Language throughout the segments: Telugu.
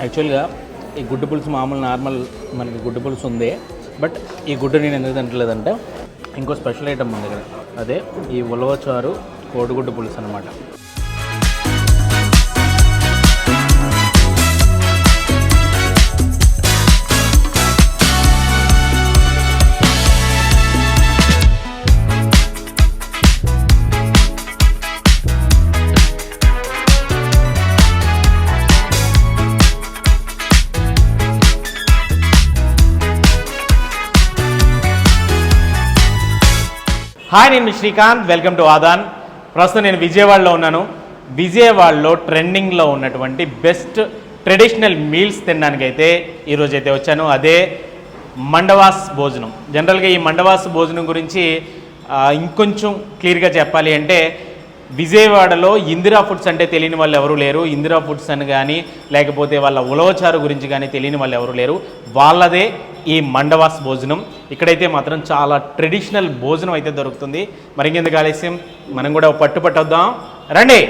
యాక్చువల్గా ఈ గుడ్డు పులుసు మామూలు నార్మల్ మనకి గుడ్డు పులుసు ఉంది బట్ ఈ గుడ్డు నేను ఎందుకు తింటలేదంటే ఇంకో స్పెషల్ ఐటమ్ ఉంది ఇక్కడ. అదే ఈ ఉలవచారు కోడిగుడ్డు పులుసు అనమాట హాయ్ నేను శ్రీకాంత్. Welcome to Aadan. ప్రస్తుతం నేను విజయవాడలో ఉన్నాను. విజయవాడలో ట్రెండింగ్లో ఉన్నటువంటి బెస్ట్ ట్రెడిషనల్ మీల్స్ తినడానికైతే ఈరోజు అయితే వచ్చాను. అదే మండవాస్ భోజనం. జనరల్గా ఈ మండవాస్ భోజనం గురించి ఇంకొంచెం క్లియర్గా చెప్పాలి అంటే విజయవాడలో ఇందిరా ఫుడ్స్ అంటే తెలియని వాళ్ళు ఎవరు లేరు. ఇందిరా ఫుడ్స్ అని కానీ లేకపోతే వాళ్ళ ఉలవచారు గురించి కానీ తెలియని వాళ్ళు ఎవరు లేరు. వాళ్ళదే ఈ మండవాస్ భోజనం. ఇక్కడైతే మాత్రం చాలా ట్రెడిషనల్ భోజనం అయితే దొరుకుతుంది. మరి ఇంకెందుకు ఆలస్యం? మనం కూడా పట్టు పట్టొద్దాం. రండి!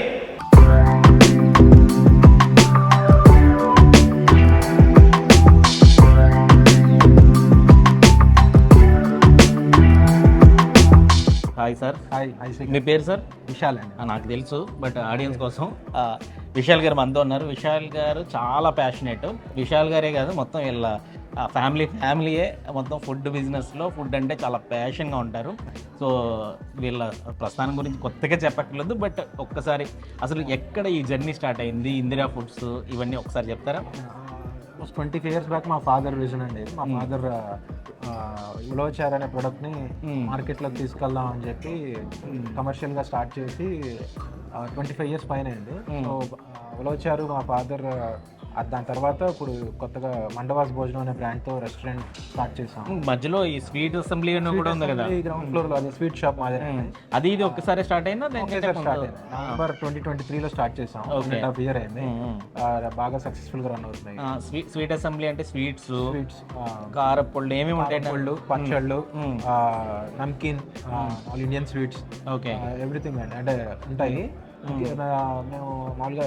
Hi sir. హాయ్ హాయ్ మీ పేరు సార్? విశాల్ అండి. నాకు తెలుసు బట్ ఆడియన్స్ కోసం. విశాల్ గారు మనతో ఉన్నారు. విశాల్ గారు చాలా ప్యాషనేట్ విశాల్ గారే కాదు మొత్తం వీళ్ళ ఫ్యామిలీ ఫ్యామిలీయే మొత్తం ఫుడ్ బిజినెస్లో ఫుడ్ అంటే చాలా ప్యాషన్గా ఉంటారు. సో వీళ్ళ ప్రస్థానం గురించి కొత్తగా చెప్పక్కర్లేదు బట్ ఒక్కసారి అసలు ఎక్కడ ఈ జర్నీ స్టార్ట్ అయింది? ఇందిరా ఫుడ్స్ ఇవన్నీ ఒకసారి చెప్తారా? ట్వంటీ ఫైవ్ ఇయర్స్ బ్యాక్ మా ఫాదర్ విజన్ అండి. మా ఫాదర్ ఉలవచార్ అనే ప్రోడక్ట్ని Hmm. తీసుకెళ్దాం అని చెప్పి కమర్షియల్గా స్టార్ట్ చేసి ట్వంటీ ఫైవ్ ఇయర్స్ పైన అయింది. సో ఉలవచారు మా ఫాదర్ దాని తర్వాత ఇప్పుడు కొత్తగా మండవాస్ భోజనం అనే బ్రాండ్తో రెస్టారెంట్ స్టార్ట్ చేసాం మధ్యలో ఈ స్వీట్ అసెంబ్లీ అని కూడా ఉంది కదా. గ్రౌండ్ ఫ్లోర్లో అదే స్వీట్ షాప్ మాదే అది ఇది ఒక్కసారి స్టార్ట్ అయిందా? ఒకేసారి స్టార్ట్ అయింది. నవంబర్ ట్వంటీ ట్వంటీ త్రీ లో స్టార్ట్ చేసాం హాఫ్ ఇయర్ అయింది. బాగా సక్సెస్ఫుల్గా రన్ అవుతున్నాయి స్వీట్ అసెంబ్లీ అంటే స్వీట్స్ స్వీట్స్ కారపళ్ళు ఏమేమి ఉంటాయి పళ్ళు పచ్చళ్ళు namkeen all Indian sweets okay. Everything అండి. అంటే ఉంటాయి. మేము. మామూలుగా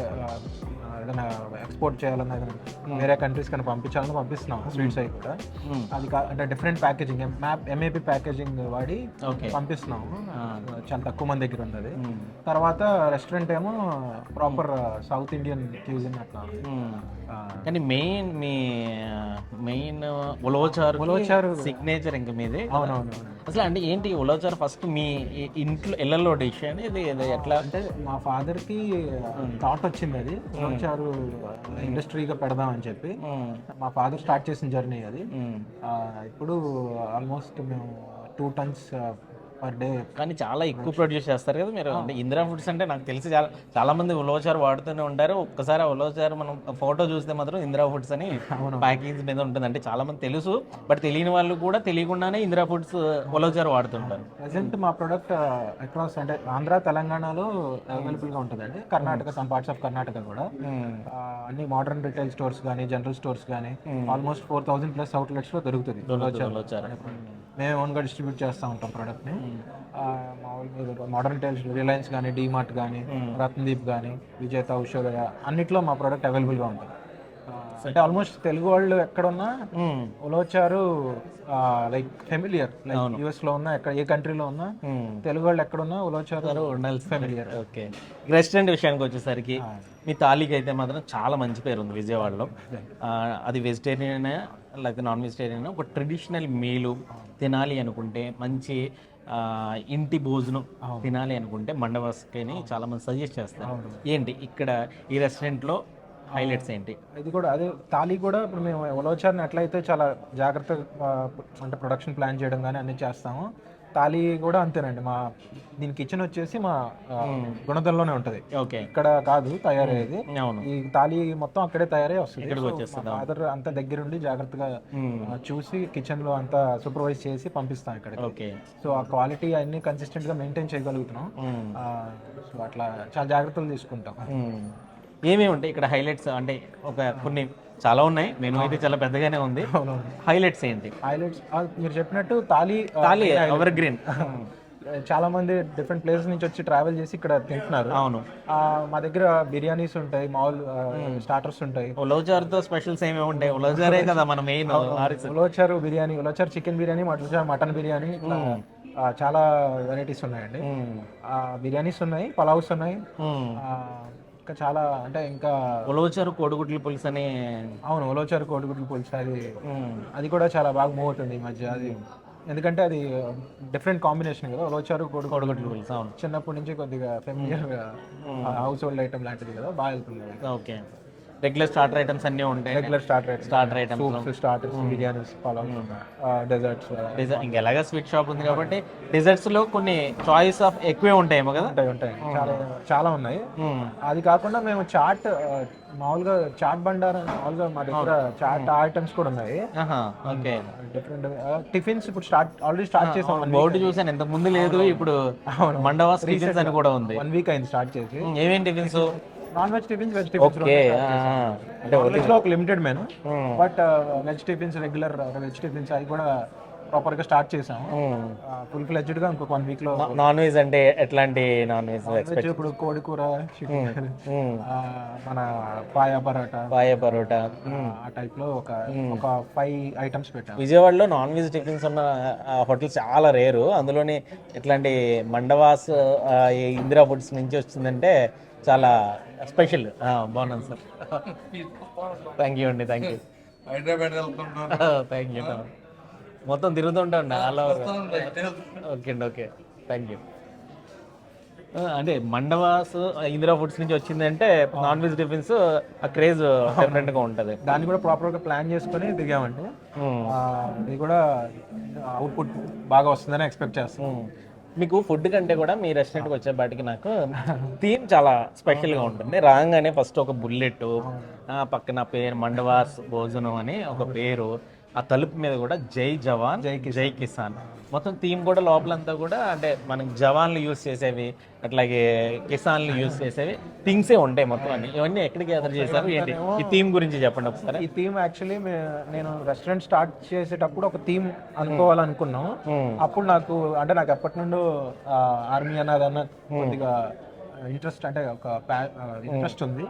ఏదైనా ఎక్స్పోర్ట్ చేయాలన్నా ఏదైనా వేరే కంట్రీస్ కానీ పంపించాలన్నా పంపిస్తున్నాం స్వీట్స్ అవి కూడా. అది అంటే different packaging map MAP packaging వాడి పంపిస్తున్నాము. చాలా తక్కువ మంది దగ్గర ఉంది అది తర్వాత రెస్టారెంట్ ఏమో ప్రాపర్ సౌత్ ఇండియన్ క్యూజిన్ అట్లా కానీ మెయిన్ మీ మెయిన్ ఉలవచారు ఉలవచారు. సిగ్నేచర్ ఇంకా మీదే అవునవును అసలు అంటే ఏంటి ఉలవచారు ఫస్ట్ మీ ఇంట్లో ఇళ్ళలో డిష్ అనేది ఇది ఎట్లా? అంటే మా ఫాదర్కి థాట్ వచ్చింది అది. వచ్చారు ఇండస్ట్రీగా పెడదాం అని చెప్పి. మా ఫాదర్ స్టార్ట్ చేసిన జర్నీ అది. ఇప్పుడు ఆల్మోస్ట్ మేము టూ టన్స్ పర్ డే కానీ చాలా ఎక్కువ ప్రొడ్యూస్ చేస్తారు కదా మీరు. అంటే ఇందిరా ఫుడ్స్ అంటే నాకు తెలిసి చాలా చాలా మంది ఉలవచారు వాడుతూనే ఉంటారు. ఒక్కసారి ఆ ఉలవచారు మనం ఫోటో చూస్తే మాత్రం ఇందిరా ఫుడ్స్ అని ప్యాకేజ్ మీద ఉంటుంది. అంటే చాలా మంది తెలుసు బట్ తెలియని వాళ్ళు కూడా తెలియకుండానే ఇందిరా ఫుడ్స్ ఉలవచారు వాడుతుంటారు. ప్రజెంట్ మా ప్రొడక్ట్ అక్రాస్ అంటే ఆంధ్ర తెలంగాణలో అవైలబుల్గా ఉంటుందండి. Karnataka some parts of Karnataka కూడా. ఆ, అన్ని మోడర్న్ రిటైల్ స్టోర్స్ కానీ జనరల్ స్టోర్స్ కానీ ఆల్మోస్ట్ ఫోర్ థౌసండ్ ప్లస్ అవుట్లెట్స్లో దొరుకుతుంది మేము ఓన్గా డిస్ట్రిబ్యూట్ చేస్తూ ఉంటాం ప్రోడక్ట్ని మోడర్న్ టైల్స్ రిలయన్స్ కానీ డీమార్ట్ కానీ రత్నదీప్ కానీ విజేత ఉషోదయ అన్నిట్లో మా ప్రోడక్ట్ అవైలబుల్గా ఉంటుంది. అంటే ఆల్మోస్ట్ తెలుగు వాళ్ళు ఎక్కడున్నా. ఉలవచారు లైక్ ఫెమిలియర్ లైక్ యుఎస్లో ఉన్నా ఎక్కడ ఏ కంట్రీలో ఉన్నా మ్మ్. తెలుగు వాళ్ళు ఎక్కడున్నా ఉలవచారు ఉండాల్సి ఫెమిలియర్ ఓకే రెస్టారెంట్ విషయానికి వచ్చేసరికి మీ తాలికి అయితే మాత్రం చాలా మంచి పేరు ఉంది విజయవాడలో. అది వెజిటేరియన్ లేకపోతే నాన్ వెజిటేరియన్ ఒక ట్రెడిషనల్ మీలు తినాలి అనుకుంటే మంచి ఇంటి భోజనం తినాలి అనుకుంటే మండవస్కని చాలా మంది సజెస్ట్ చేస్తారు. ఏంటి? ఇక్కడ ఈ రెస్టారెంట్లో హైలైట్స్ ఏంటి? ఇది కూడా అదే తాళి కూడా ఇప్పుడు మేము ఉలవచారుని ఎట్లయితే చాలా జాగ్రత్తగా అంటే ప్రొడక్షన్ ప్లాన్ చేయడం కానీ అన్ని చేస్తాము. తాళి కూడా అంతేనండి. మా దీని కిచెన్ వచ్చేసి మా గుణదల్లోనే ఉంటుంది. ఓకే. ఇక్కడ కాదు తయారయ్యేది. అవును. ఈ తాళి మొత్తం అక్కడే తయారై వస్తుంది. ఫాదర్ అంతా దగ్గరుండి జాగ్రత్తగా చూసి కిచెన్లో అంతా సూపర్వైజ్ చేసి పంపిస్తాం ఇక్కడ ఓకే. సో ఆ క్వాలిటీ అన్ని కన్సిస్టెంట్గా మెయింటైన్ చేయగలుగుతున్నాం. సో అట్లా చాలా జాగ్రత్తలు తీసుకుంటాం. మ్మ్. ఏమేమి ఉంటాయి? ఇక్కడ హైలైట్స్ అంటే ఒక కొన్ని చాలా ఉన్నాయి. మెనూ అయితే చాలా పెద్దగానే ఉంది. హైలైట్స్ ఏంటి? హైలైట్స్ మీరు చెప్పినట్టు తాళి ఆ, తాలి ఎవర్ గ్రీన్ చాలా మంది డిఫరెంట్ ప్లేసెస్ నుంచి వచ్చి ట్రావెల్ చేసి ఇక్కడ తింటున్నారు. అవును. మా దగ్గర బిర్యానీస్ ఉంటాయి మామూలు స్టార్టర్స్ ఉంటాయి. ఉలవచారుతో స్పెషల్స్ ఏమేమి ఉంటాయి ఉలవచారే కదా మన main Ulavacharu biryani Ulavacharu chicken biryani mutton mutton biryani చాలా వెరైటీస్ ఉన్నాయండి. బిర్యానీస్ ఉన్నాయి పలావ్స్ ఉన్నాయి. ఇంకా చాలా అంటే ఇంకా ఉలవచారు కోడిగుడ్ల పులుసు అని అవును ఉలవచారు కోడిగుడ్లు పులుసు అది అది కూడా చాలా బాగా మూవ్ అవుతుంది ఈ మధ్య. అది ఎందుకంటే అది డిఫరెంట్ కాంబినేషన్ కదా ఉలవచారు కోడి కోడిగుడ్ల పులుసు అవును. చిన్నప్పటి నుంచి కొద్దిగా ఫెమిలియర్ హౌస్ హోల్డ్ ఐటమ్ లాంటిది కదా బాగా వెళ్తుంది ఓకే. రెగ్యులర్ స్టార్టర్ ఐటమ్స్ అన్నీ ఉంటాయి. Regular starter starter items soups starters biryanis pulao desserts ఇంకా ఎలాగా స్వీట్ షాప్ ఉంది కాబట్టి డిజర్ట్స్లో కొన్ని చాయిస్ ఆఫ్ ఎక్కువే ఉంటాయేమో కదా? ఉంటాయి ఉంటాయి. చాలా చాలా ఉన్నాయి. అది కాకుండా మేము చాట్ ఆ, మామూలుగా చాట్ బండారం మామూలుగా మా దగ్గర చాట్ ఐటమ్స్ కూడా ఉన్నాయి. ఓకే. డిఫరెంట్ టిఫిన్స్ ఇప్పుడు స్టార్ట్ ఆల్రెడీ స్టార్ట్ చేసాం. బోర్డు చూసాను ఇంతకు ముందు లేదు. ఇప్పుడు మండవాస్ టిఫిన్స్ అని కూడా ఉంది. వన్ వీక్ అయింది స్టార్ట్ చేసి. ఉమ్, ఏమేం tiffins non veg tiffins veg tiffins okay అంటే వెజ్లో ఒక limited menu but veg tiffins regular veg tiffins అవి కూడా ప్రాపర్గా స్టార్ట్ చేసాము ఫుల్ ఫ్లెడ్జ్డ్గా ఇంకొక వన్ వీక్లో నాన్ వెజ్ అంటే ఎట్లాంటి నాన్ వెజ్ వెజ్ ఇప్పుడు కోడి కూర chicken, ఆ, మన పాయ పరోటా. పాయ పరోటా. ఆ టైప్లో ఒక ఒక ఫైవ్ ఐటమ్స్ పెట్టాము. విజయవాడలో నాన్ వెజ్ టిఫిన్స్ ఉన్న హోటల్స్ చాలా రేరు అందులోని ఇట్లాంటి మండవాస్ ఇందిరా ఫుడ్స్ నుంచి వచ్చిందంటే చాలా స్పెషల్. బాగున్నాను సార్. థ్యాంక్ యూ అండి థ్యాంక్ యూ హైదరాబాద్ వెళ్తుంటాను థ్యాంక్ యూ మొత్తం తిరుగుతుంటా ఆల్ ఓవర్ ఓకే అండి ఓకే థ్యాంక్ యూ అంటే మండవాస్ ఇందిరా ఫుడ్స్ నుంచి వచ్చిందంటే నాన్ వెజ్ టిఫిన్స్ ఆ క్రేజ్గా ఉంటుంది. దాన్ని కూడా ప్రాపర్గా ప్లాన్ చేసుకొని దిగామండి ఆ, ఇది కూడా అవుట్పుట్ బాగా వస్తుందని ఎక్స్పెక్ట్ చేస్తాం మ్మ్. మీకు ఫుడ్ కంటే కూడా మీ రెస్టారెంట్కి వచ్చేపాటికి నాకు థీమ్ చాలా స్పెషల్గా ఉంటుంది. రాగానే ఫస్ట్ ఒక బుల్లెట్ పక్కన పేరు మండవాస్ భోజనం అని ఒక పేరు. ఆ తలుపు మీద కూడా జై జవాన్ జై జై కిసాన్. మొత్తం థీమ్ కూడా లోపలంతా కూడా అంటే మనకి జవాన్లు యూస్ చేసేవి అట్లాగే కిసాన్లు యూస్ చేసేవి థింగ్సే ఉంటాయి మొత్తం అన్ని. ఇవన్నీ ఎక్కడికి గ్యాదర్ చేశారు? ఏంటి? ఈ థీమ్ గురించి చెప్పండి ఒకసారి. ఈ థీమ్ యాక్చువల్లీ నేను రెస్టారెంట్ స్టార్ట్ చేసేటప్పుడు ఒక థీమ్ అనుకోవాలనుకున్నాం. అప్పుడు నాకు అంటే నాకు ఎప్పటి నుండో ఆర్మీ అన్నది అన్న కొద్దిగా ఇంట్రెస్ట్ అంటే ఒక ఇంట్రెస్ట్ ఉంది.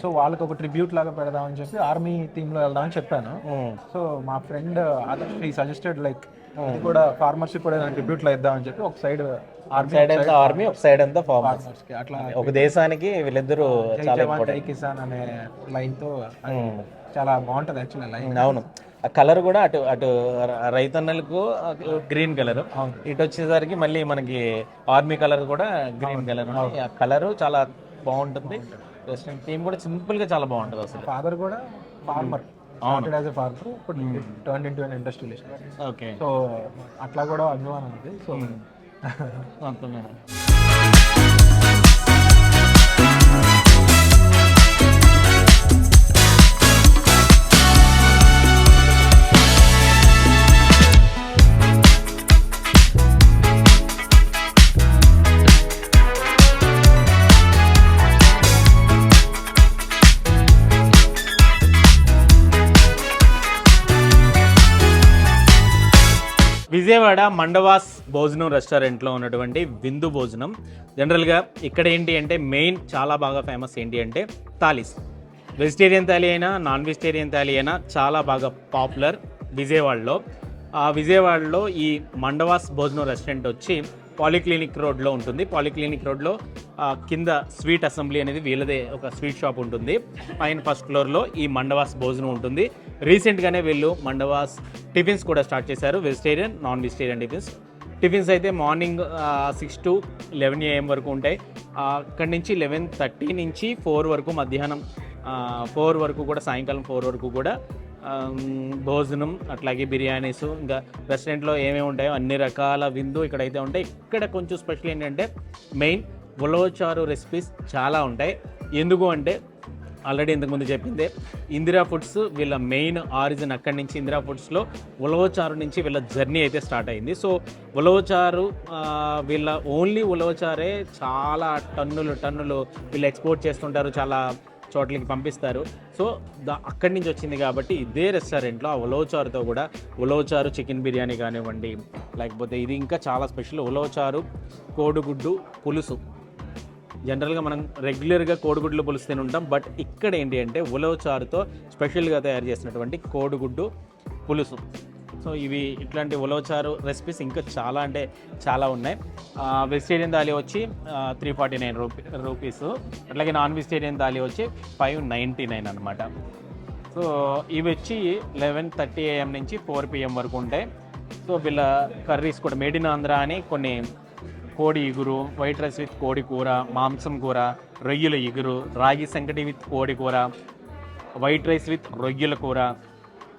సో వాళ్ళకి ఒక ట్రిబ్యూట్ లాగా పెడదామని చెప్పి ఆర్మీ థీమ్లో వెళ్దామని చెప్పాను. సో మా ఫ్రెండ్ ఆదర్శ్ ఈ సజెస్టెడ్ లైక్ కూడా ఫార్మర్స్ కూడా ట్రిబ్యూట్లో ఇద్దామని చెప్పి ఒక సైడ్ ఆర్మీ సైడ్ అంతా ఆర్మీ ఒక సైడ్ అంతా ఫార్మర్స్ అట్లా ఒక దేశానికి వీళ్ళిద్దరూ చాలా కిసాన్ అనే లైన్తో చాలా బాగుంటది యాక్చువల్లీ లైన్ అవును. ఆ కలర్ కూడా అటు అటు రైతన్నలకు గ్రీన్ కలర్. ఇటు వచ్చేసరికి మళ్ళీ మనకి ఆర్మీ కలర్ కూడా గ్రీన్ కలర్ ఆ కలర్ చాలా బాగుంటుంది. రెస్టారెంట్ థీమ్ కూడా సింపుల్గా చాలా బాగుంటుంది అసలు. ఫాదర్ కూడా farmer started as a farmer ఇప్పుడు turn into an industrialist okay. So అట్లా కూడా అభిమానం ఉంది సో విజయవాడ మండవాస్ భోజనం రెస్టారెంట్లో ఉన్నటువంటి విందు భోజనం. జనరల్గా ఇక్కడ ఏంటి అంటే మెయిన్ చాలా బాగా ఫేమస్ ఏంటి అంటే థాలీస్. వెజిటేరియన్ థాలీ అయినా నాన్ వెజిటేరియన్ థాలీ అయినా చాలా బాగా పాపులర్ విజయవాడలో. ఆ విజయవాడలో ఈ మండవాస్ భోజనం రెస్టారెంట్ వచ్చి పాలిక్లినిక్ రోడ్లో ఉంటుంది. పాలిక్లినిక్ రోడ్లో కింద స్వీట్ అసెంబ్లీ అనేది వీళ్ళదే ఒక స్వీట్ షాప్ ఉంటుంది. పైన ఫస్ట్ ఫ్లోర్లో ఈ మండవాస్ భోజనం ఉంటుంది. రీసెంట్గానే వీళ్ళు మండవాస్ టిఫిన్స్ కూడా స్టార్ట్ చేశారు. Vegetarian non vegetarian tiffins. Tiffins అయితే morning six to eleven AM వరకు ఉంటాయి. అక్కడి నుంచి లెవెన్ థర్టీ నుంచి ఫోర్ వరకు మధ్యాహ్నం ఫోర్ వరకు కూడా సాయంకాలం ఫోర్ వరకు కూడా భోజనం అట్లాగే బిర్యానీస్ ఇంకా రెస్టారెంట్లో ఏమేమి ఉంటాయో అన్ని రకాల విందు ఇక్కడైతే ఉంటాయి. ఇక్కడ కొంచెం స్పెషల్ ఏంటంటే మెయిన్ ఉలవచారు రెసిపీస్ చాలా ఉంటాయి. ఎందుకు అంటే ఆల్రెడీ ఇంతకుముందు చెప్పిందే ఇందిరా ఫుడ్స్ వీళ్ళ మెయిన్ ఆరిజిన్ అక్కడి నుంచి ఇందిరా ఫుడ్స్లో ఉలవచారు నుంచి వీళ్ళ జర్నీ అయితే స్టార్ట్ అయింది. సో ఉలవచారు వీళ్ళ ఓన్లీ ఉలవచారే చాలా టన్నులు టన్నులు వీళ్ళు ఎక్స్పోర్ట్ చేస్తుంటారు చాలా చోట్లకి పంపిస్తారు. సో దా అక్కడి నుంచి వచ్చింది కాబట్టి ఇదే రెస్టారెంట్లో ఆ ఉలవచారుతో కూడా ఉలవచారు చికెన్ బిర్యానీ కానివ్వండి లేకపోతే ఇది ఇంకా చాలా స్పెషల్ ఉలవచారు కోడిగుడ్డు పులుసు. జనరల్గా మనం రెగ్యులర్గా కోడిగుడ్లు పులుసు తిని ఉంటాం బట్ ఇక్కడ ఏంటి అంటే ఉలవచారుతో స్పెషల్గా తయారు చేసినటువంటి కోడిగుడ్డు పులుసు. సో ఇవి ఇట్లాంటి ఉలవచారు రెసిపీస్ ఇంకా చాలా అంటే చాలా ఉన్నాయి. వెజిటేరియన్ థాలీ వచ్చి three forty nine rupee rupees అట్లాగే నాన్ వెజిటేరియన్ థాలీ వచ్చి ఫైవ్ నైంటీ నైన్ అనమాట సో ఇవి వచ్చి లెవెన్ థర్టీ ఏఎం నుంచి ఫోర్ పిఎం వరకు ఉంటాయి. సో వీళ్ళ కర్రీస్ కూడా మేడ్ ఇన్ ఆంధ్ర అని కొన్ని కోడి ఇగురు వైట్ రైస్ విత్ కోడి కూర మాంసం కూర రొయ్యల ఇగురు రాగి సంకటి విత్ కోడి కూర వైట్ రైస్ విత్ రొయ్యల కూర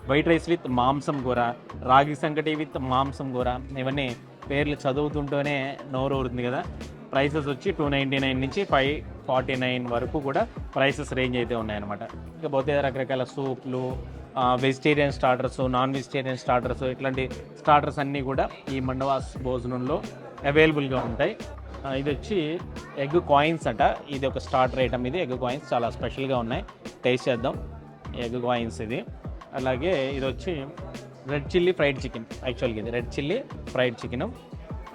వైట్ రైస్ విత్ మాంసం కూర రాగి సంకటి విత్ మాంసం కూర ఇవన్నీ పేర్లు చదువుతుంటూనే నోరు ఊరుతుంది కదా. ప్రైసెస్ వచ్చి టూ నైంటీ నైన్ నుంచి ఫైవ్ ఫార్టీ నైన్ వరకు కూడా ప్రైసెస్ రేంజ్ అయితే ఉన్నాయన్నమాట. ఇకపోతే రకరకాల సూప్లు vegetarian starters non vegetarian starters ఇట్లాంటి స్టార్టర్స్ అన్నీ కూడా ఈ మండవాస్ భోజనంలో అవైలబుల్గా ఉంటాయి. ఇది వచ్చి ఎగ్ కాయిన్స్ అట. ఇది ఒక స్టార్టర్ ఐటమ్ ఇది. ఎగ్ కాయిన్స్ చాలా స్పెషల్గా ఉన్నాయి. టేస్ట్ చేద్దాం. ఎగ్ కాయిన్స్ ఇది. అలాగే ఇది వచ్చి రెడ్ చిల్లీ ఫ్రైడ్ చికెన్ యాక్చువల్గా ఇది. Red chilli fried chicken.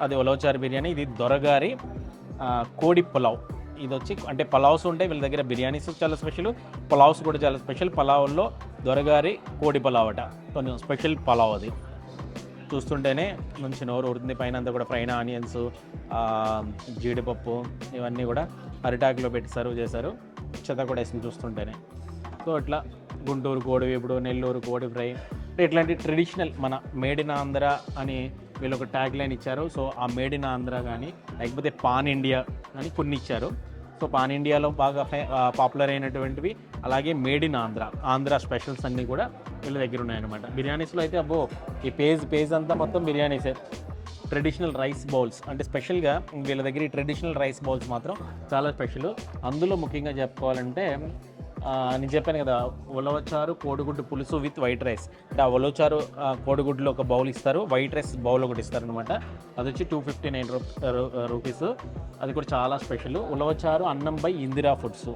అది ఉలవచారు బిర్యానీ ఇది దొరగారి కోడి పులావ్. ఇది వచ్చి అంటే పలావ్స్ ఉంటాయి వీళ్ళ దగ్గర బిర్యానీస్ చాలా స్పెషల్ పలావ్స్ కూడా చాలా స్పెషల్. పలావ్లో దొరగారి కోడి పలావ్ అట. కొంచెం స్పెషల్ పలావ్ అది. చూస్తుంటేనే మంచి నోరు ఊరుతుంది పైన అంతా కూడా ఫ్రైన్ ఆనియన్స్ జీడిపప్పు ఇవన్నీ కూడా అరిటాకులో పెట్టి సర్వ్ చేశారు. చెత్త కూడా వేసింది చూస్తుంటేనే. సో ఇట్లా గుంటూరు కోడి వేపుడు నెల్లూరు కోడి ఫ్రై ఇట్లాంటి ట్రెడిషనల్ మన మేడ్ ఇన్ ఆంధ్ర అని వీళ్ళు ఒక ట్యాగ్ లైన్ ఇచ్చారు. సో ఆ మేడ్ ఇన్ ఆంధ్ర కానీ లేకపోతే పాన్ ఇండియా అని కొన్ని ఇచ్చారు. సో పాన్ ఇండియాలో బాగా పాపులర్ అయినటువంటివి అలాగే made in Andhra Andhra specials అన్నీ కూడా వీళ్ళ దగ్గర ఉన్నాయన్నమాట. బిర్యానీస్లో అయితే అబ్బో ఈ పేజ్ పేజ్ అంతా మొత్తం బిర్యానీసే. ట్రెడిషనల్ రైస్ బౌల్స్ అంటే స్పెషల్గా వీళ్ళ దగ్గర ఈ ట్రెడిషనల్ రైస్ బౌల్స్ మాత్రం చాలా స్పెషల్ అందులో ముఖ్యంగా చెప్పుకోవాలంటే నేను చెప్పాను కదా ఉలవచారు కోడిగుడ్డు పులుసు విత్ వైట్ రైస్ అంటే ఆ ఉలవచారు కోడిగుడ్డులో ఒక బౌల్ ఇస్తారు. వైట్ రైస్ బౌల్ ఒకటి ఇస్తారు అనమాట అది వచ్చి టూ ఫిఫ్టీ నైన్ రూపీస్ అది కూడా చాలా స్పెషల్ ఉలవచారు అన్నం బై ఇందిరా ఫుడ్స్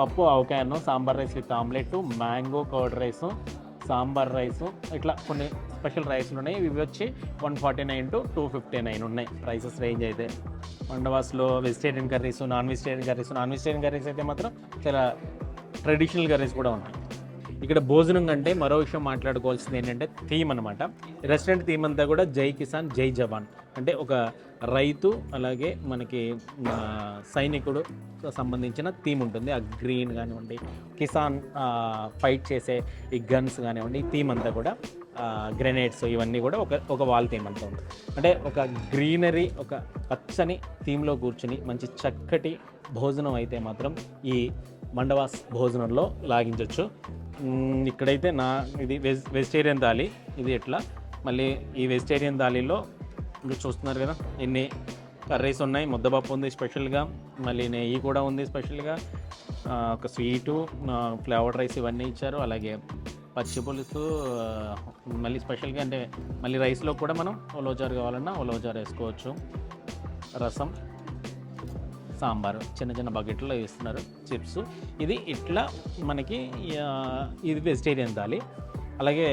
పప్పు ఆవకాయ అన్నం sambar rice with omelette mango curd rice sambar rice ఇట్లా కొన్ని స్పెషల్ రైస్లు ఉన్నాయి. ఇవి వచ్చి one forty nine to two fifty nine ఉన్నాయి. ప్రైసెస్ రేంజ్ అయితే. మండవాస్లో vegetarian curries non vegetarian curries non vegetarian curries అయితే మాత్రం చాలా ట్రెడిషనల్ కర్రీస్ కూడా ఉన్నాయి ఇక్కడ భోజనం కంటే మరో విషయం మాట్లాడుకోవాల్సింది ఏంటంటే థీమ్ అనమాట రెస్టారెంట్ థీమ్ అంతా కూడా జై కిసాన్ జై జవాన్. అంటే ఒక రైతు అలాగే మనకి సైనికుడు సంబంధించిన థీమ్ ఉంటుంది. ఆ గ్రీన్ కానివ్వండి కిసాన్ ఫైట్ చేసే ఈ గన్స్ కానివ్వండి ఈ థీమ్ అంతా కూడా గ్రెనేడ్స్ ఇవన్నీ కూడా ఒక ఒక వాల్ థీమ్ అంతా ఉంది అంటే ఒక గ్రీనరీ ఒక పచ్చని థీమ్లో కూర్చుని మంచి చక్కటి భోజనం అయితే మాత్రం ఈ మండవాస్ భోజనంలో లాగించవచ్చు ఇక్కడైతే నా ఇది వెజ్ వెజిటేరియన్ థాలీ ఇది ఎట్లా? మళ్ళీ ఈ వెజిటేరియన్ థాలీలో మీరు చూస్తున్నారు కదా ఎన్ని కర్రీస్ ఉన్నాయి. ముద్దపప్పు ఉంది స్పెషల్గా మళ్ళీ నెయ్యి కూడా ఉంది స్పెషల్గా. ఒక స్వీటు ఫ్లేవర్డ్ రైస్ ఇవన్నీ ఇచ్చారు. అలాగే పచ్చి పులుసు మళ్ళీ స్పెషల్గా అంటే మళ్ళీ రైస్లో కూడా మనం ఉలవచారు కావాలన్నా ఉలవచారు వేసుకోవచ్చు. రసం. సాంబారు చిన్న చిన్న బకెట్లో ఇస్తున్నారు చిప్స్. ఇది ఇట్లా మనకి ఇది వెజిటేరియన్ థాలి అలాగే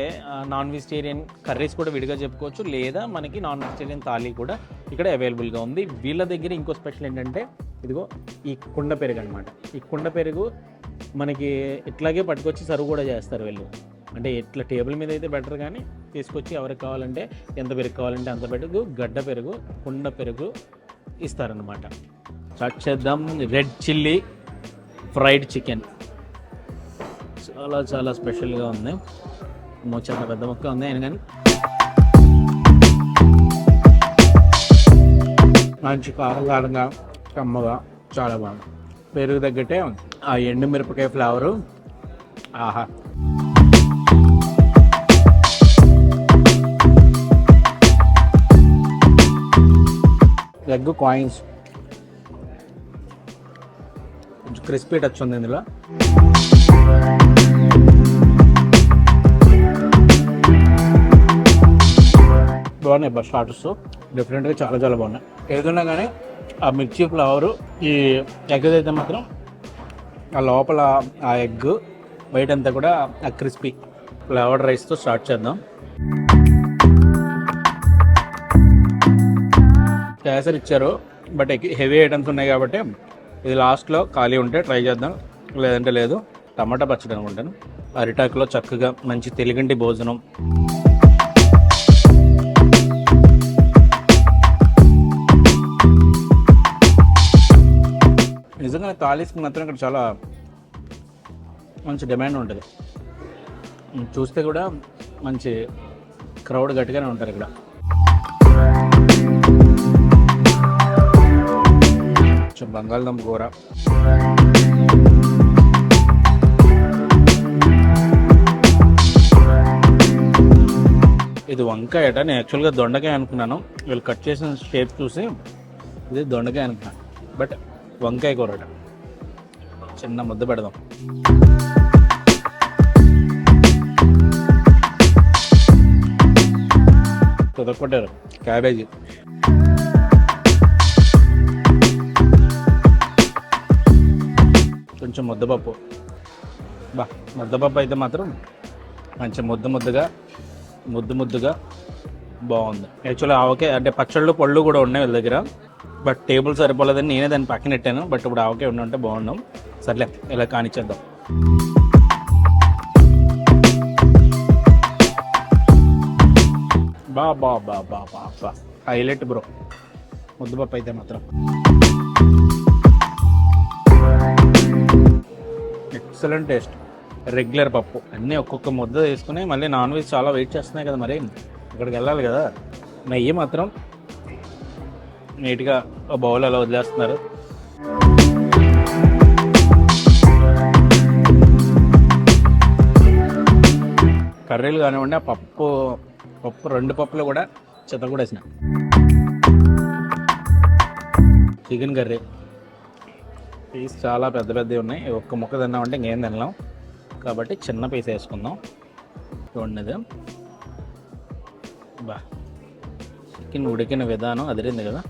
నాన్ వెజిటేరియన్ కర్రీస్ కూడా విడిగా చెప్పుకోవచ్చు లేదా మనకి నాన్ వెజిటేరియన్ థాలీ కూడా ఇక్కడ అవైలబుల్గా ఉంది. వీళ్ళ దగ్గర ఇంకో స్పెషల్ ఏంటంటే ఇదిగో ఈ కుండ పెరుగు అనమాట ఈ కుండ పెరుగు మనకి ఇట్లాగే పట్టుకొచ్చి సర్వ్ కూడా చేస్తారు వీళ్ళు. అంటే ఇట్లా టేబుల్ మీద అయితే బెటర్ కానీ తీసుకొచ్చి ఎవరికి కావాలంటే ఎంత పెరుగు కావాలంటే అంత పెరుగు గడ్డ పెరుగు కుండ పెరుగు ఇస్తారనమాట స్టార్ట్ చేద్దాం. రెడ్ చిల్లీ ఫ్రైడ్ చికెన్ చాలా చాలా స్పెషల్గా ఉంది. చాలా పెద్ద మొక్క ఉంది అయినా కానీ. మంచి కారంగా కమ్మగా చాలా బాగుంది. పెరుగు తగ్గట్టే ఆ ఎండు మిరపకాయ ఫ్లేవరు. ఆహా. ఎగ్ కాయిన్స్ కొంచెం క్రిస్పీ టచ్ ఉంది ఇందులో. బాగున్నాయి బస్ స్టార్టర్స్. డిఫరెంట్గా చాలా చాలా బాగున్నాయి. ఏదైనా కానీ ఆ మిర్చి ఫ్లవరు ఈ ఎగ్ అయితే మాత్రం ఆ లోపల ఆ ఎగ్ బయట అంతా కూడా ఆ క్రిస్పీ ఫ్లవర్ రైస్తో స్టార్ట్ చేద్దాం. కేసరి ఇచ్చారు బట్ హెవీ ఐటమ్స్ ఉన్నాయి కాబట్టి ఇది లాస్ట్లో ఖాళీ ఉంటే ట్రై చేద్దాం. లేదంటే లేదు టమాటా పచ్చడి అనుకుంటాను. అరిటాకులో చక్కగా మంచి తెలుగింటి భోజనం. నిజంగా తాలీస్కి మాత్రం ఇక్కడ చాలా మంచి డిమాండ్ ఉంటుంది. చూస్తే కూడా మంచి క్రౌడ్ గట్టిగానే ఉంటారు ఇక్కడ. కొంచెం బంగాళదుంప కూర. ఇది వంకాయ నేను యాక్చువల్గా దొండకాయ అనుకున్నాను. వీళ్ళు కట్ చేసిన షేప్ చూసి ఇది దొండకాయ అనుకున్నాను. బట్ వంకాయ కూర చిన్న ముద్ద పెడదాం. కుదరకొట్టారు క్యాబేజీ. ముద్దపప్పు. బా ముద్దపప్పు అయితే మాత్రం మంచి ముద్ద ముద్దగా ముద్దు ముద్దుగా బాగుంది. యాక్చువల్లీ ఆవకే అంటే పచ్చళ్ళు పళ్ళు కూడా ఉన్నాయి వీళ్ళ దగ్గర. బట్ టేబుల్ సరిపోలేదని నేనే దాన్ని పక్కన పెట్టాను. బట్ ఇప్పుడు ఆవకే ఉండుంటే బాగున్నాం సర్లే ఇలా కానిచ్చేద్దాం. బా బా బా బా బా బా. హైలైట్ బ్రో ముద్దుపప్పు అయితే మాత్రం. Excellent taste. రెగ్యులర్ పప్పు. అన్నీ ఒక్కొక్క ముద్ద తీసుకుని మళ్ళీ నాన్ వెజ్ చాలా వెయిట్ చేస్తున్నాయి కదా మరి. ఇక్కడికి వెళ్ళాలి కదా. నెయ్యి మాత్రం నీట్గా ఒక బౌల్ అలా వదిలేస్తున్నారు. కర్రీలు కానివ్వండి ఆ పప్పు పప్పు రెండు పప్పులు కూడా చెత్త కూడా వేసిన. Chicken curry. పీస్ చాలా పెద్ద పెద్దవి ఉన్నాయి. ఒక్క ముక్క తిన్నామంటే ఇంకేం తినలేం. కాబట్టి చిన్న పీస్ వేసుకుందాం. చూడండి ఇది. బా. చికెన్ ఉడికిన విధానం అదిరింది కదా.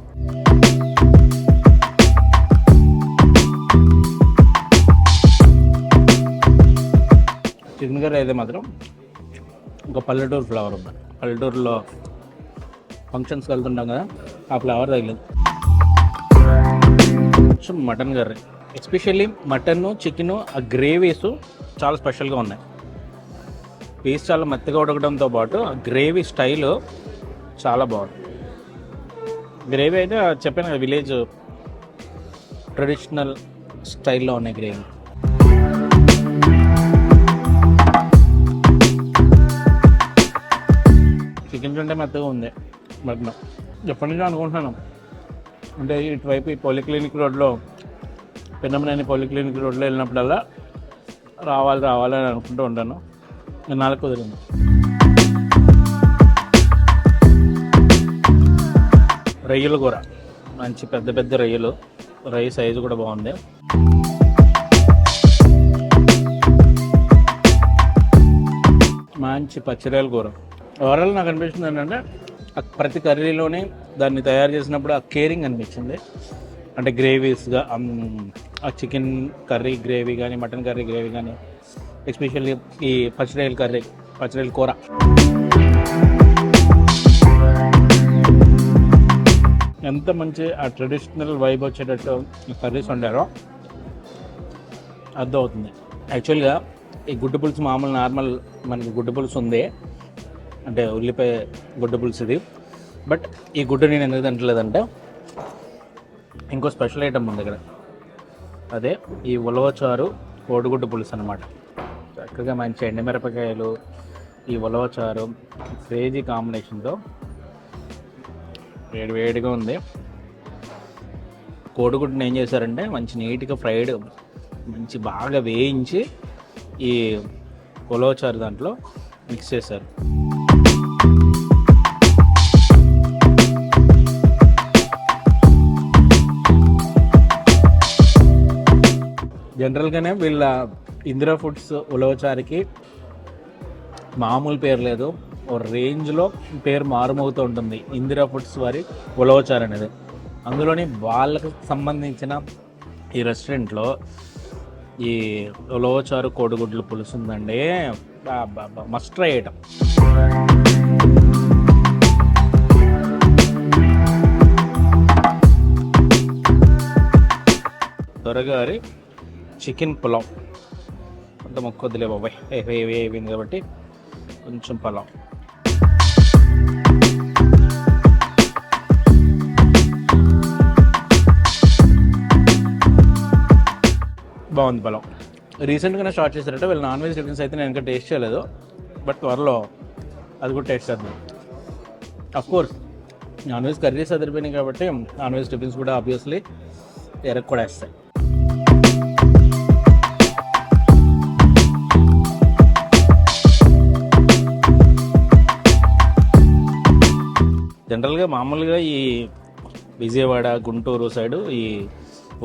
చికెన్ కర్రీ అయితే మాత్రం ఒక పల్లెటూరు ఫ్లేవర్ ఉంది. పల్లెటూరులో ఫంక్షన్స్కి వెళ్తుంటాం కదా ఆ ఫ్లేవర్ తగిలింది. కొంచెం mutton curry. Especially mutton chicken ఆ గ్రేవీస్ చాలా స్పెషల్గా ఉన్నాయి. పీస్ చాలా మెత్తగా ఉడకడంతో పాటు ఆ గ్రేవీ స్టైల్ చాలా బాగుంది. గ్రేవీ అయితే చెప్పాను కదా విలేజ్ ట్రెడిషనల్ స్టైల్లో ఉన్నాయి గ్రేవీ. చికెన్ కంటే మెత్తగా ఉంది మటన్. ఎప్పటి నుంచో అనుకుంటున్నాను. అంటే ఇటువైపు ఈ పాలిక్లినిక్ రోడ్లో పెన్నమనేని పాలిక్లినిక్ రోడ్లో వెళ్ళినప్పుడల్లా రావాలి రావాలి అని అనుకుంటూ ఉంటాను నాలుగు కుదిరింది. రొయ్యలు కూర. మంచి పెద్ద పెద్ద రొయ్యలు. రొయ్య సైజు కూడా బాగుంది. మంచి పచ్చిరాయల కూర. ఓవరాల్ నాకు అనిపిస్తుంది ఏంటంటే ప్రతి కర్రీలోనే దాన్ని తయారు చేసినప్పుడు ఆ కేరింగ్ అనిపించింది. అంటే గ్రేవీస్గా ఆ చికెన్ కర్రీ గ్రేవీ కానీ మటన్ కర్రీ గ్రేవీ కానీ ఎస్పెషల్లీ ఈ పచ్చిరొయ్యల కర్రీ పచ్చిరొయ్యల కూర. ఎంత మంచి ఆ ట్రెడిషనల్ వైబ్ వచ్చేటట్టు కర్రీస్ వండారో అర్థమవుతుంది. యాక్చువల్గా ఈ గుడ్డు పులుసు మామూలు నార్మల్ మనకి గుడ్డు పులుసు ఉంది అంటే ఉల్లిపాయ గుడ్డు పులుసు ఇది. బట్ ఈ గుడ్డు నేను ఎందుకు తింటలేదంటే ఇంకో స్పెషల్ ఐటమ్ ఉంది ఇక్కడ. అదే ఈ ఉలవచారు కోడిగుడ్డు పులుసు అనమాట చక్కగా మంచి ఎండుమిరపకాయలు ఈ ఉలవచారు క్రేజీ కాంబినేషన్తో వేడి వేడిగా ఉంది. కోడిగుడ్డుని ఏం చేశారంటే మంచి నీట్గా ఫ్రైడ్ మంచి బాగా వేయించి ఈ ఉలవచారు దాంట్లో మిక్స్ చేశారు. జనరల్గానే వీళ్ళ ఇందిరా ఫుడ్స్ ఉలవచారికి మామూలు పేరు లేదు. ఓ రేంజ్లో పేరు మారుమవుతూ ఉంటుంది. ఇందిరా ఫుడ్స్ వారి ఉలవచారు అనేది. అందులోని వాళ్ళకు సంబంధించిన ఈ రెస్టారెంట్లో ఈ ఉలవచారు కోడిగుడ్లు పులుసు ఉందండి మస్ట్ ట్రై ఐటమ్. త్వరగారి చికెన్ పులావ్. అంత మొక్కొద్దులే బాబాయ్. హెవీ హెవీ అయిపోయింది కాబట్టి కొంచెం పులావ్. బాగుంది పొలం రీసెంట్గానే స్టార్ట్ చేశారంటే. వీళ్ళు నాన్ వెజ్ టిఫిన్స్ అయితే నేను ఇంకా టేస్ట్ చేయలేదు. బట్ త్వరలో అది కూడా టేస్ట్ చేద్దాం. Of course non veg curries అదిరిపోయినాయి కాబట్టి నాన్ వెజ్ టిఫిన్స్ కూడా ఆబ్వియస్లీ ఎరకు కూడా వేస్తాయి. జనరల్గా మామూలుగా ఈ విజయవాడ గుంటూరు సైడు ఈ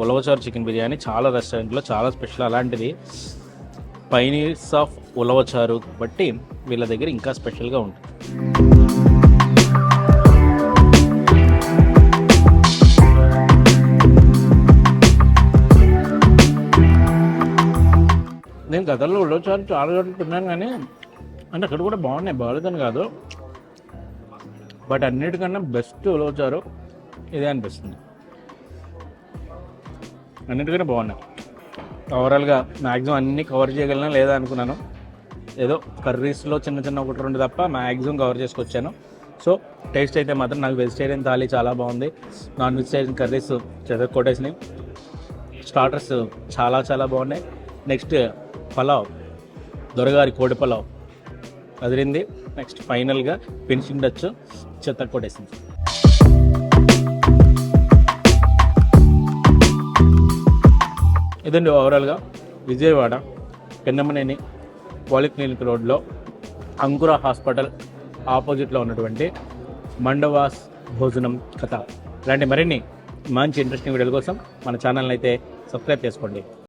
ఉలవచారు చికెన్ బిర్యానీ చాలా రెస్టారెంట్లో చాలా స్పెషల్ అలాంటిది. పైనీర్స్ ఆఫ్ ఉలవచారు బట్టి వీళ్ళ దగ్గర ఇంకా స్పెషల్గా ఉంటుంది. నేను గతంలో ఉలవచారు చాలా చోట్ల తిన్నాను కానీ అంటే అక్కడ కూడా బాగున్నాయి. బాగాలేదని కాదు. బట్ అన్నిటికన్నా బెస్ట్ ఉలవచారు ఇదే అనిపిస్తుంది. అన్నిటికన్నా బాగున్నాయి. ఓవరాల్గా మ్యాక్సిమం అన్నీ కవర్ చేయగలనా లేదా అనుకున్నాను. ఏదో కర్రీస్లో చిన్న చిన్న ఒకటి రెండు తప్ప మ్యాక్సిమం కవర్ చేసుకొచ్చాను. సో టేస్ట్ అయితే మాత్రం నాకు వెజిటేరియన్ థాలీ చాలా బాగుంది. నాన్ వెజిటేరియన్ కర్రీస్ చెదక్ కొట్టేసినాయి. స్టార్టర్స్ చాలా చాలా బాగున్నాయి. నెక్స్ట్ పలావ్ దొరగారి కోడి పలావ్ అదిరింది. నెక్స్ట్ ఫైనల్గా ఫినిషింగ్ టచ్ చెత్త కొట్టేసింది. ఇదండి ఓవరాల్గా విజయవాడ పెన్నమనేని పాలిక్లినిక్ రోడ్లో అంకుర హాస్పిటల్ ఆపోజిట్లో ఉన్నటువంటి మండవాస్ భోజనం కథ. ఇలాంటి మరిన్ని మంచి ఇంట్రెస్టింగ్ వీడియోల కోసం మన ఛానల్ని అయితే సబ్స్క్రైబ్ చేసుకోండి.